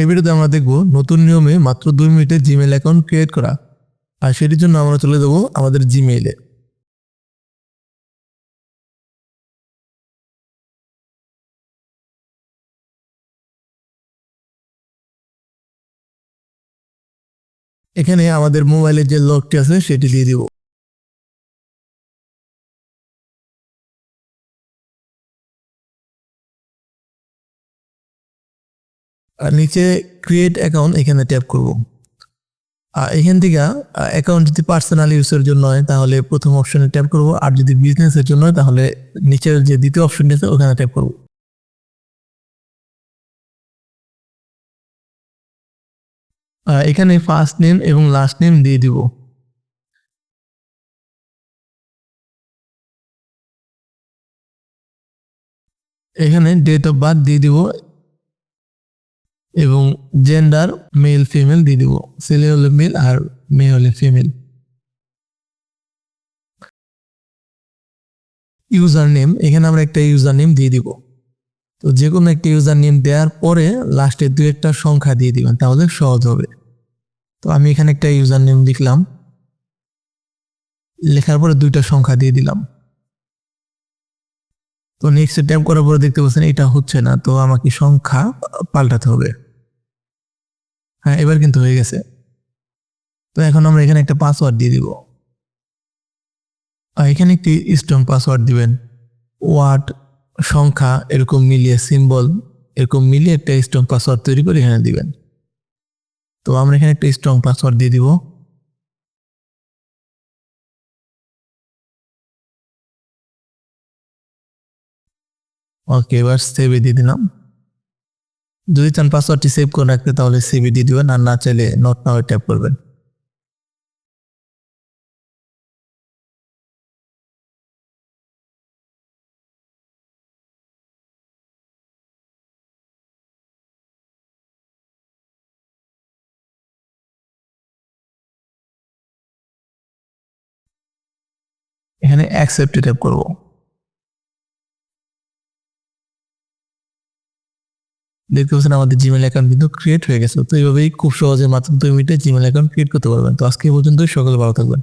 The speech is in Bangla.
এই ভিডিওতে আমরা দেখব নতুন নিয়মে মাত্র দুই মিনিটে জিমেল অ্যাকাউন্ট ক্রিয়েট করা। আর সেটির জন্য আমরা চলে দেবো আমাদের জিমেইলে এখানে আমাদের মোবাইলের যে লকটি আছে, সেটি দিয়ে দিব। আর নিচে ক্রিয়েট অ্যাকাউন্ট এখানে ট্যাপ করব। আর এখান থেকে অ্যাকাউন্ট যদি পার্সোনাল ইউজের জন্য হয়, তাহলে প্রথম অপশনে ট্যাপ করব। আর যদি বিজনেসের জন্য হয়, তাহলে নিচের যে দ্বিতীয় অপশনটি আছে, ওখানে ট্যাপ করব। এখানে ফার্স্ট নেম এবং লাস্ট নেম দিয়ে দিব। এখানে ডেট অফ বার্থ দিয়ে দিব। এবং জেন্ডার মেল ফিমেল দিয়ে দিব। ছেলে হলে মেল আর মেয়ে হলে ফিমেল ইউজার নেম এখানে আমরা একটা ইউজার নেম দিয়ে দিব। তো যে কোনো একটা ইউজার নেম দেওয়ার পরে লাস্টে দু একটা সংখ্যা দিয়ে দিবেন, তাহলে সহজ হবে। তো আমি এখানে একটা ইউজার নেম লিখলাম। লেখার পরে দুইটা সংখ্যা দিয়ে দিলাম। তো নেক্সট ট্যাপ করার পরে দেখতে পাচ্ছেন এটা হচ্ছে না, তো আমাকে সংখ্যা পাল্টাতে হবে। হ্যাঁ এবার কিন্তু হয়ে গেছে। তো এখন আমরা এখানে একটা পাসওয়ার্ড দিয়ে দিব। এখানে একটি স্ট্রং পাসওয়ার্ড দিবেন। ওয়ার্ড সংখ্যা এরকম মিলিয়ে সিম্বল এরকম মিলিয়ে একটা স্ট্রং পাসওয়ার্ড তৈরি করে এখানে দিবেন। তো আমরা এখানে একটা স্ট্রং পাসওয়ার্ড দিয়ে দিব। ওকে এবার সেভে দিয়ে দিলাম। যদি চান পাসওয়ার্ডটি সেভ করে রাখতে, তাহলে সেভে দিয়ে দিবেন, আর না চাইলে নট নাও ট্যাপ করবেন। এখানে অ্যাকসেপ্টে ট্যাপ করব। দেখতে পাচ্ছেন আমাদের জিমেল অ্যাকাউন্ট কিন্তু ক্রিয়েট হয়ে গেছে। তো এইভাবেই খুব সহজে মাত্র দুই মিনিটে জিমেল অ্যাকাউন্ট ক্রিয়েট করতে পারবেন। তো আজকে পর্যন্ত সকলে ভালো থাকবেন।